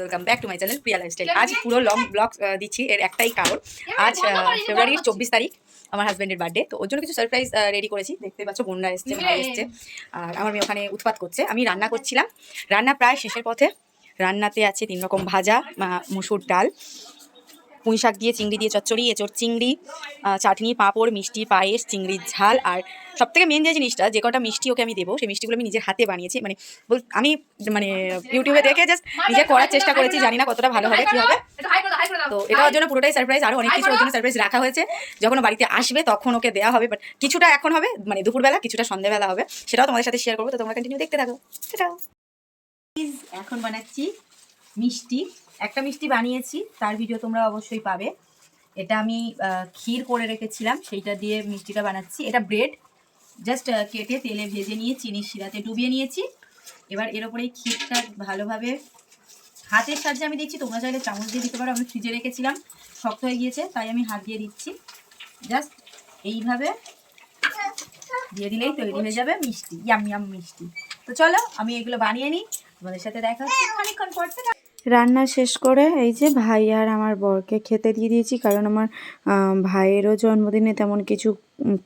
Welcome back to my channel Priya lifestyle আজ পুরো long blog দিচ্ছি এর একটাই কারণ। আজ ফেব্রুয়ারির চব্বিশ তারিখ আমার হাজব্যান্ডের বার্থডে তো ওর জন্য কিছু সারপ্রাইজ রেডি করেছি। দেখতে পাচ্ছ বোনরা এসছে ভাই এসছে। আর আমার মেয়ে ওখানে উৎপাত করছে। আমি রান্না করছিলাম। রান্না প্রায় শেষের পথে। রান্নাতে আছে তিন রকম ভাজা মসুর মুসুর ডাল। পুঁই শাক দিয়ে চিংড়ি দিয়ে চচ্চড়ি, এঁচড় চিংড়ি চাটনি, পাঁপড়, মিষ্টি, পায়েস, চিংড়ির ঝাল, আর সব থেকে মেন যে জিনিসটা, যে কটা মিষ্টি ওকে আমি দেবো, সেই মিষ্টিগুলো আমি নিজের হাতে বানিয়েছি। মানে আমি মানে ইউটিউবে দেখে জাস্ট নিজে করার চেষ্টা করেছি, জানি না কতটা ভালো হবে, কি হবে। তো এটা জন্য পুরোটাই সারপ্রাইজ আরও অনেক কিছু ওর জন্য সারপ্রাইজ রাখা হয়েছে। যখন বাড়িতে আসবে, তখন ওকে দেওয়া হবে বাট কিছুটা এখন হবে মানে দুপুরবেলা, কিছুটা সন্ধ্যেবেলা হবে, সেটাও তোমাদের সাথে শেয়ার করব, তো তোমরা কন্টিনিউ দেখতে থাকো। সেটাও এখন বানাচ্ছি মিষ্টি, একটা মিষ্টি বানিয়েছি, তার ভিডিও তোমরা অবশ্যই পাবে। এটা আমি ক্ষীর করে রেখেছিলাম, সেইটা দিয়ে মিষ্টিটা বানাচ্ছি। এটা ব্রেড জাস্ট কেটে তেলে ভেজে নিয়ে চিনি শিরাতে ডুবিয়ে নিয়েছি। এবার এর ওপরে ক্ষীরটা ভালোভাবে হাতের সাহায্যে আমি দিচ্ছি। তোমরা চাইলে চামচ দিয়ে দিতে পারো, আমি ফ্রিজে রেখেছিলাম, শক্ত হয়ে গিয়েছে, তাই আমি হাত দিয়ে দিচ্ছি। জাস্ট এইভাবে দিয়ে দিলেই তৈরি হয়ে যাবে মিষ্টি ইয়াম ইয়াম মিষ্টি। তো চলো, আমি এগুলো বানিয়ে নিই। তোমাদের সাথে দেখা হচ্ছে খানিকক্ষণ পর রান্না শেষ করে এই যে ভাই আর আমার বরকে খেতে দিয়ে দিয়েছি কারণ আমার ভাইয়েরও জন্মদিনে তেমন কিছু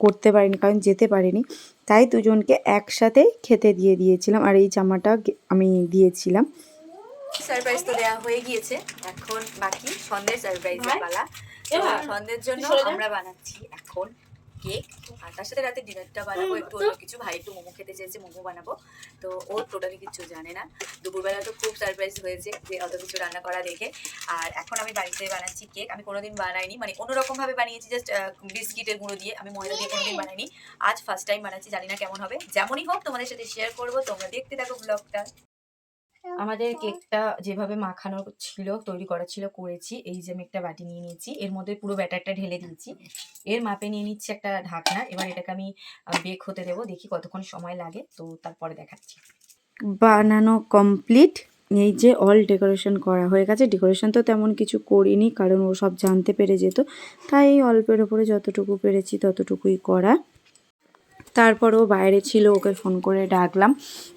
করতে পারিনি কারণ যেতে পারিনি। তাই দুজনকে একসাথেই খেতে দিয়ে দিয়েছিলাম আর এই জামাটা আমি দিয়েছিলাম। সারপ্রাইজ তো দেওয়া হয়ে গিয়েছে। এখন বাকি সন্ধ্যের সারপ্রাইজের পালা। সন্ধ্যের জন্য আমরা বানাচ্ছি এখন কেক আর তার সাথে রাতে ডিনারটা বানাবো, একটু অন্য কিছু। ভাই একটু মোমো খেতে চেয়েছে, মোমো বানাবো। তো ও টোটালি কিছু জানে না। দুপুরবেলা তো খুব সারপ্রাইজ হয়েছে যে অত কিছু রান্না করা দেখে। আর এখন আমি বাড়িতে বানাচ্ছি কেক আমি কোনোদিন বানাইনি মানে অন্যরকম ভাবে বানিয়েছি জাস্ট বিস্কিটের গুঁড়ো দিয়ে। আমি ময়দা দিয়ে কোনোদিন বানাইনি। আজ ফার্স্ট টাইম বানাচ্ছি, জানি না কেমন হবে। যেমনই হোক তোমাদের সাথে শেয়ার করব। তোমরা দেখতে থাকো ব্লগটা আমাদের কেকটা যেভাবে মাখানো ছিল তৈরি করা ছিল করেছি। এই যে আমি একটা বাটি নিয়ে নিয়েছি। এর মধ্যে পুরো ব্যাটারটা ঢেলে দিয়েছি। এর মাপে নিয়ে নিচ্ছি একটা ঢাকনা। এবার এটাকে আমি বেক হতে দেবো। দেখি কতক্ষণ সময় লাগে। তো তারপরে দেখাচ্ছি। বানানো কমপ্লিট। এই যে অল ডেকোরেশন করা হয়ে গেছে। ডেকোরেশন তো তেমন কিছু করিনি কারণ ও সব জানতে পেরে যেত। তাই এই অল্পের ওপরে যতটুকু পেরেছি ততটুকুই করা। তারপর ও বাইরে ছিল, ওকে ফোন করে ডাকলাম।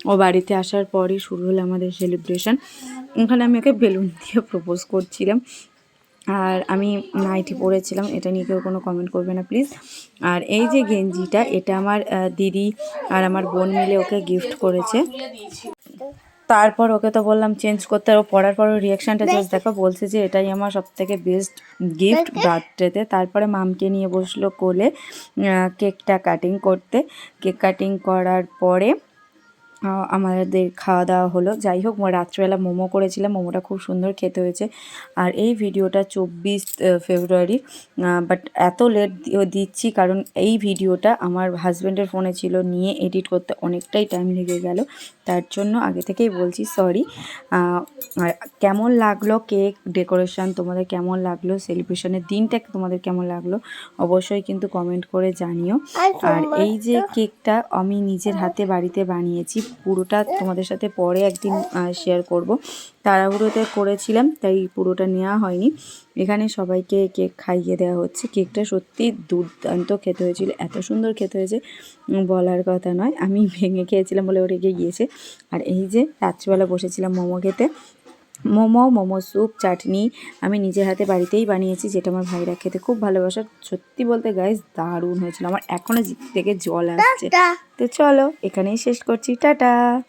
ও বাড়িতে আসার পরই শুরু হলো আমাদের সেলিব্রেশন ওখানে আমি ওকে বেলুন দিয়ে প্রপোজ করছিলাম। আর আমি নাইটি পরেছিলাম এটা নিয়ে কেউ কোনো কমেন্ট করবে না প্লিজ আর এই যে গেঞ্জিটা, এটা আমার দিদি আর আমার বোন মিলে ওকে গিফট করেছে। তারপর ওকে তো বললাম চেঞ্জ করতে আর ও পড়ার পর রিয়াকশানটা জাস্ট দেখো বলছে যে এটাই আমার সব থেকে বেস্ট গিফট বার্থডেতে তারপরে মামকে নিয়ে বসল কোলে কেকটা কাটিং করতে। কেক কাটিং করার পরে আমাদের খাওয়া দাওয়া হলো। যাই হোক রাত্রেবেলা মোমো করেছিলাম। মোমোটা খুব সুন্দর খেতে হয়েছে। আর এই ভিডিওটা চব্বিশ ফেব্রুয়ারি বাট এত লেট দিচ্ছি কারণ এই ভিডিওটা আমার হাজব্যান্ডের ফোনে ছিল। নিয়ে এডিট করতে অনেকটাই টাইম লেগে গেল। তার জন্য আগে থেকেই বলছি সরি আর কেমন লাগল কেক ডেকোরেশন তোমাদের কেমন লাগল? সেলিব্রেশনের দিনটা তোমাদের কেমন লাগল? অবশ্যই কিন্তু কমেন্ট করে জানিও। আর এই যে কেকটা আমি নিজের হাতে বাড়িতে বানিয়েছি পুরোটা তোমাদের সাথে পরে একদিন শেয়ার করব। তাড়াহুড়োতে করেছিলাম, তাই পুরোটা নেওয়া হয়নি। এখানে সবাইকে কেক খাইয়ে দেওয়া হচ্ছে। কেকটা সত্যি দুর্দান্ত খেতে হয়েছিল। এত সুন্দর খেতে হয়েছে বলার কথা নয়। আমি ভেঙে খেয়েছিলাম বলে ও রেগে গিয়েছে। আর এই যে রাত্রিবেলা বসেছিলাম মোমো খেতে মোমো মোমো স্যুপ চাটনি আমি নিজের হাতে বাড়িতেই বানিয়েছি যেটা আমার ভাইরা খেতে খুব ভালোবাসার সত্যি বলতে গাইজ দারুণ হয়েছিল। আমার এখনও থেকে জল আসছে। তো চলো এখানেই শেষ করছি। টাটা।